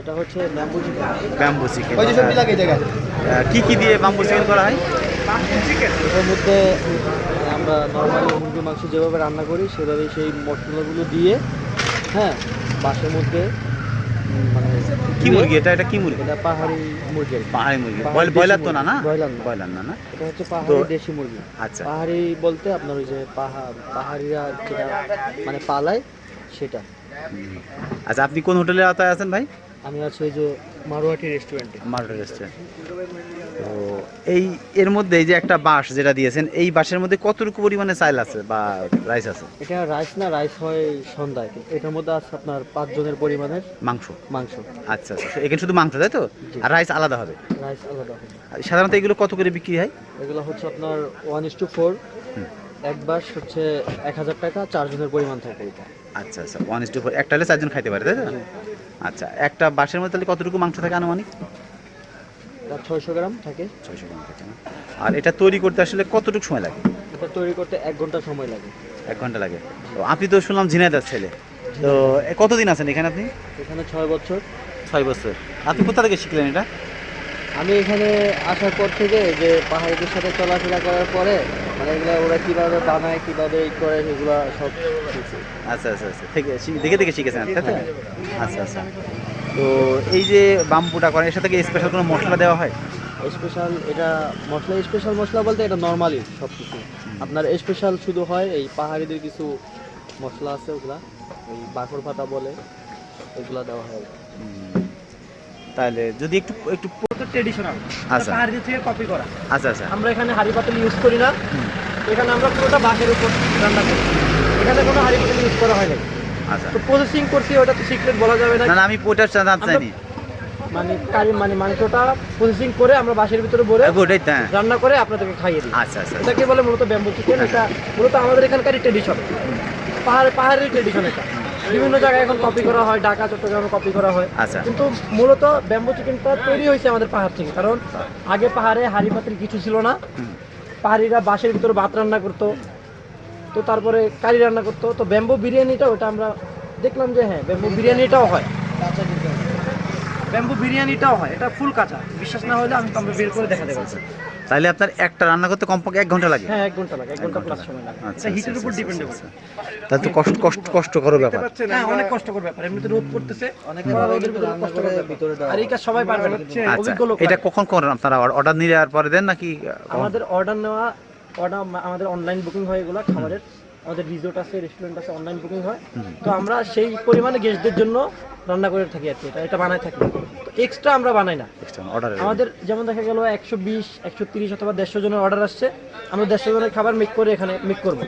এটা হচ্ছে bamboo chicken bamboo chicken ওই যে সবজি লাগে জায়গায়? কি কি দিয়ে ব্যাম্বু চিকেন করা হয়? এটার মধ্যে আমরা নর্মালি মুরগির মাংস যেভাবে রান্না করি সেভাবে সেই মশলাগুলো দিয়ে হ্যাঁ বাসের মধ্যে মানে কি মুরগি এটা? এটা কি মুরগি? এটা পাহাড়ি মুরগি পাহাড়ি মুরগি। ব্রয়লার তো না না? ব্রয়লার না। ব্রয়লার না না? এটা হচ্ছে পাহাড়ি দেশি মুরগি। আচ্ছা। পাহাড়ি বলতে আপনার ওই যে পাহাড় পাহাড়িরা যেটা মানে পালায় সেটা। আচ্ছা আপনি কোন হোটেলের আওতায় আছেন ভাই? আমি আছি ওই যে মারোয়াটি রেস্টুরেন্টে মারুটা রেস্টুরেন্ট তো এই এর মধ্যে এই যে একটা বাঁশ যেটা দিয়েছেন এই বাঁশের মধ্যে কতটুকু পরিমাণে চাইল আছে বা রাইস আছে? এটা রাইস না রাইস হয় সন্ধ্যায়। এটার মধ্যে আছে আপনার পাঁচ জনের পরিমাণের মাংস। মাংস। আচ্ছা আচ্ছা। এখানে শুধু মাংস তাই তো? আর রাইস আলাদা হবে? রাইস আলাদা হবে। আর সাধারণত এগুলো কত করে বিক্রি হয়? এগুলো হচ্ছে আপনার ওয়ান ইস টু ফোর এক বাস হচ্ছে এক হাজার টাকা চারজনের পরিমাণ থাকে এটা। আচ্ছা আচ্ছা। ওয়ান ইস টু ফোর একটা হলে চারজন খাইতে পারে তাই তো? আচ্ছা একটা বাঁশের মধ্যে তাহলে কতটুকু মাংস থাকে আনুমানিক? ছয়শো গ্রাম থাকে। ছয়শো গ্রাম থাকে না? আর এটা তৈরি করতে আসলে কতটুকু সময় লাগে? এটা তৈরি করতে এক ঘণ্টা সময় লাগে। এক ঘণ্টা লাগে। তো আপনি তো শুনলাম ঝিনাইদার ছেলে। তো কতদিন আছেন এখানে আপনি? এখানে ছয় বছর। ছয় বছর। আপনি কোথা থেকে শিখলেন এটা? আমি এখানে আসার পর থেকে যে পাহাড়িদের সাথে চলাফেরা করার পরে মানে এগুলো ওরা কীভাবে বানায় কীভাবে ই করে সেগুলো সব শিখছি। আচ্ছা আচ্ছা আচ্ছা। থেকে শি- দেখে দেখে শিখেছেন হ্যাঁ। আচ্ছা আচ্ছা। তো এই যে বাম্বুটা করেন এর সাথে কি স্পেশাল কোনো মশলা দেওয়া হয়? স্পেশাল এটা মশলা স্পেশাল মশলা বলতে এটা নর্মালি সব কিছু আপনার স্পেশাল শুধু হয় এই পাহাড়িদের কিছু মশলা আছে ওগুলা ওই বাকর পাতা বলে ওইগুলা দেওয়া হয়। তাহলে যদি একটু একটু ট্রেডিশনাল আচ্ছা। পাহাড়িদের থেকে কপি করা। আচ্ছা আচ্ছা। আমরা এখানে হাড়ি পাতিল ইউজ করি না। এখানে আমরা পুরোটা বাঁশের উপর রান্না করি। এখানে কোনো হাড়ি পাতিল ইউজ করা হয় না আচ্ছা। তো প্রসেসিং করছি ওটা তো সিক্রেট বলা যাবে না। আমি ওটার জানতে চাইনি। মানে কারি মানে মাংসটা প্রসেসিং করে আমরা বাঁশের ভিতরে ভরে তো, হ্যাঁ। রান্না করে আপনাদেরকে খাইয়ে দিই। আচ্ছা আচ্ছা। এটাকে বলে মূলত ব্যাম্বু চিকেন এটা মূলত আমাদের এখানকারই ট্রেডিশন পাহাড় পাহাড়ের ট্রেডিশন এটা। বিভিন্ন জায়গায় এখন কপি করা হয় ঢাকা চট্টগ্রামে কপি করা হয়। আচ্ছা। কিন্তু মূলত ব্যাম্বু চিকেনটা তৈরি হয়েছে আমাদের পাহাড় থেকে। কারণ আগে পাহাড়ে হাড়ি পাতিল কিছু ছিল না। পাহাড়িরা বাঁশের ভিতরে ভাত রান্না করতো তো তারপরে কারি রান্না করতো। তো ব্যাম্বু বিরিয়ানিটা ওটা আমরা দেখলাম যে হ্যাঁ ব্যাম্বু বিরিয়ানিটাও হয়। ব্যাম্বু বিরিয়ানিটাও হয় এটা ফুল কাঁচা। বিশ্বাস না হলে আমি আমরা বের করে দেখাতে পারছি তাহলে আপনার একটা রান্না করতে কমপক্ষে এক ঘণ্টা লাগে? হ্যাঁ এক ঘণ্টা লাগে এক ঘণ্টা প্লাস সময় লাগে। আচ্ছা, হিটের আচ্ছা, উপর আচ্ছা, ডিপেন্ডেবল আচ্ছা, তাহলে তো কষ্ট কষ্ট কষ্টকর ব্যাপার। হ্যাঁ অনেক কষ্টকর ব্যাপার এমনিতে রোদ করতেছে অনেক রোদের ভিতরে করে আর এই কাজ সবাই পারবে না। আচ্ছা অভিজ্ঞ লোক এটা কখন করেন আপনারা অর্ডার নিলে আর পরে দেন নাকি? আমাদের অর্ডার নেওয়া অর্ডার আমাদের অনলাইন বুকিং হয় এগুলো খাবারের। আমাদের রিসোর্ট আছে রেস্টুরেন্ট আছে অনলাইন বুকিং হয়। তো আমরা সেই পরিমাণে গেস্টদের জন্য রান্না করে থাকি আর কি এটা এটা বানাই থাকি। তো এক্সট্রা আমরা বানাই না। অর্ডার আমাদের যেমন দেখা গেল একশো বিশ একশো তিরিশ অথবা দেড়শো জনের অর্ডার আসছে। আমরা দেড়শো জনের খাবার মেক করে এখানে মেক করব।